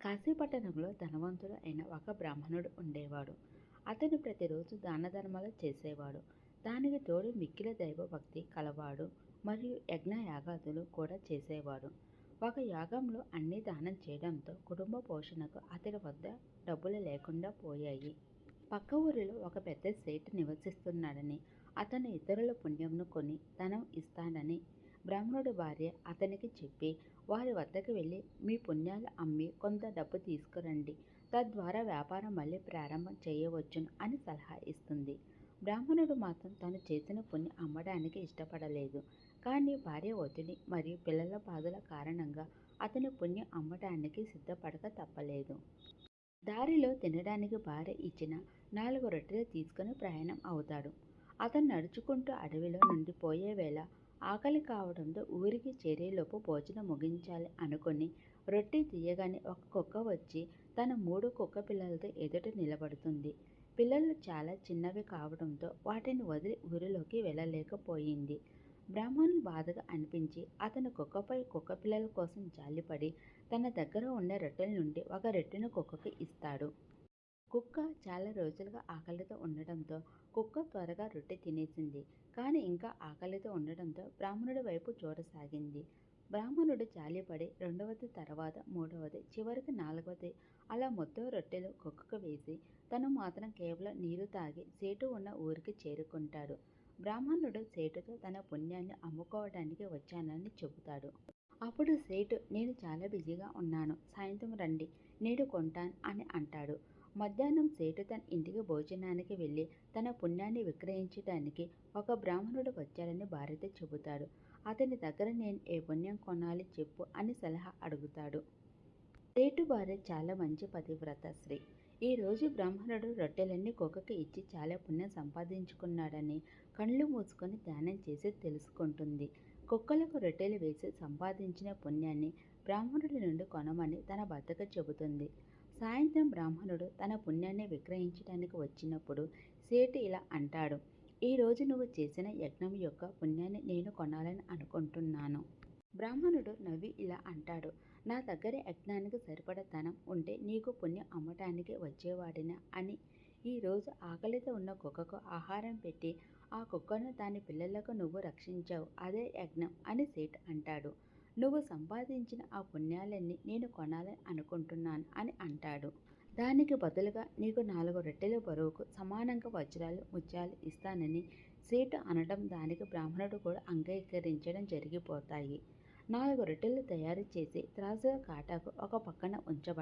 కాశీపట్టణంలో ధనవంతుడు అయిన ఒక బ్రాహ్మణుడు ఉండేవాడు. అతను ప్రతిరోజు దాన ధర్మాలు చేసేవాడు. దానికి తోడు మిక్కిలి దైవభక్తి కలవాడు మరియు యజ్ఞ యాగాదులు కూడా చేసేవాడు. ఒక యాగంలో అన్ని దానం చేయడంతో కుటుంబ పోషణకు అతని వద్ద డబ్బులు లేకుండా పోయాయి. పక్క ఊరిలో ఒక పెద్ద సేటు నివసిస్తున్నాడని అతను ఇతరుల పుణ్యంను కొని ధనం ఇస్తాడని బ్రాహ్మణుడి భార్య అతనికి చెప్పి వారి వద్దకు వెళ్ళి మీ పుణ్యాలు అమ్మి కొంత డబ్బు తీసుకురండి. తద్వారా వ్యాపారం మళ్ళీ ప్రారంభం చేయవచ్చును అని సలహా ఇస్తుంది. బ్రాహ్మణుడు మాత్రం తను చేసిన పుణ్యం అమ్మడానికి ఇష్టపడలేదు. కానీ భార్య ఒత్తిడి మరియు పిల్లల బాధల కారణంగా అతని పుణ్యం అమ్మడానికి సిద్ధపడక తప్పలేదు. దారిలో తినడానికి భార్య ఇచ్చిన నాలుగు రొట్టెలు తీసుకుని ప్రయాణం అవుతాడు. అతను నడుచుకుంటూ అడవిలో నుండి పోయే వేళ ఆకలి కావడంతో ఊరికి చేరేలోపు భోజనం ముగించాలి అనుకుని రొట్టె తీయగానే ఒక కుక్క వచ్చి తన మూడు కుక్క పిల్లలతో ఎదుట నిలబడుతుంది. పిల్లలు చాలా చిన్నవి కావడంతో వాటిని వదిలి ఊరిలోకి వెళ్ళలేకపోయింది. బ్రాహ్మణులు బాధగా అనిపించి అతను కుక్కపై కుక్క పిల్లల కోసం జాలిపడి తన దగ్గర ఉన్న రొట్టెల నుండి ఒక రొట్టెను కుక్కకి ఇస్తాడు. కుక్క చాలా రోజులుగా ఆకలితో ఉండడంతో కుక్క త్వరగా రొట్టె తినేసింది. కానీ ఇంకా ఆకలితో ఉండడంతో బ్రాహ్మణుడి వైపు చూడసాగింది. బ్రాహ్మణుడు జాలిపడి రెండవది తర్వాత మూడవది చివరికి నాలుగవది అలా మొత్తం రొట్టెలు కుక్కకు వేసి తను మాత్రం కేవలం నీరు తాగి సేటు ఉన్న ఊరికి చేరుకుంటాడు. బ్రాహ్మణుడు సేటుతో తన పుణ్యాన్ని అమ్ముకోవడానికి వచ్చానని చెబుతాడు. అప్పుడు సేటు నేను చాలా బిజీగా ఉన్నాను. సాయంత్రం రండి. నేడు కొంటాను అని అంటాడు. మధ్యాహ్నం సేటు తన ఇంటికి భోజనానికి వెళ్ళి తన పుణ్యాన్ని విక్రయించడానికి ఒక బ్రాహ్మణుడు వచ్చాడని భార్యతో చెబుతాడు. అతని దగ్గర నేను ఏ పుణ్యం కొనాలి చెప్పు అని సలహా అడుగుతాడు. సేటు భార్య చాలా మంచి పతివ్రత శ్రీ ఈరోజు బ్రాహ్మణుడు రొట్టెలన్నీ కుక్కకి ఇచ్చి చాలా పుణ్యం సంపాదించుకున్నాడని కళ్ళు మూసుకొని ధ్యానం చేసి తెలుసుకుంటుంది. కుక్కలకు రొట్టెలు వేసి సంపాదించిన పుణ్యాన్ని బ్రాహ్మణుడి నుండి కొనమని తన భర్తకు చెబుతుంది. సాయంత్రం బ్రాహ్మణుడు తన పుణ్యాన్ని విక్రయించడానికి వచ్చినప్పుడు సేటు ఇలా అంటాడు ఈరోజు నువ్వు చేసిన యజ్ఞం యొక్క పుణ్యాన్ని నేను కొనాలని అనుకుంటున్నాను. బ్రాహ్మణుడు నవ్వి ఇలా అంటాడు నా దగ్గర యజ్ఞానికి సరిపడ ధనం ఉంటే నీకు పుణ్యం అమ్మటానికి వచ్చేవాడినా అని. ఈరోజు ఆకలితో ఉన్న కుక్కకు ఆహారం పెట్టి ఆ కుక్కను దాని పిల్లలకు నువ్వు రక్షించావు అదే యజ్ఞం అని సేట్ అంటాడు. నువ్వు సంపాదించిన ఆ పుణ్యాలన్నీ నేను కొనాలని అనుకుంటున్నాను అని అంటాడు. దానికి బదులుగా నీకు నాలుగు రొట్టెల బరువుకు సమానంగా వజ్రాలు ముత్యాలు ఇస్తానని సీటు అనడం దానికి బ్రాహ్మణుడు కూడా అంగీకరించడం జరిగిపోతాయి. నాలుగు రొట్టెలు తయారు చేసి త్రాసుల కాటాకు ఒక పక్కన ఉంచబడి